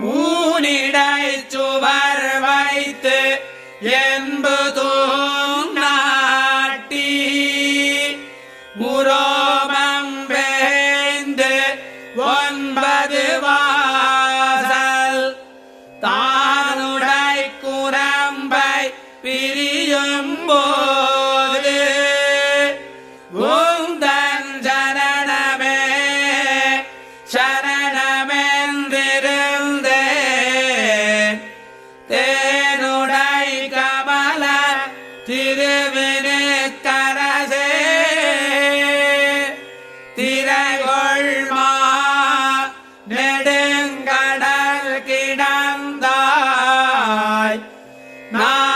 ஊனிடை சுவர் வைத்து என்பதும் நாட்டி. உரோமம் வேந்து ஒன்பது வாசல். தானுடை குரம்பை பிரியும்போ திருவினு தரசே திரகொள்மா நெடுங்கடல் கிடந்தாய். நான்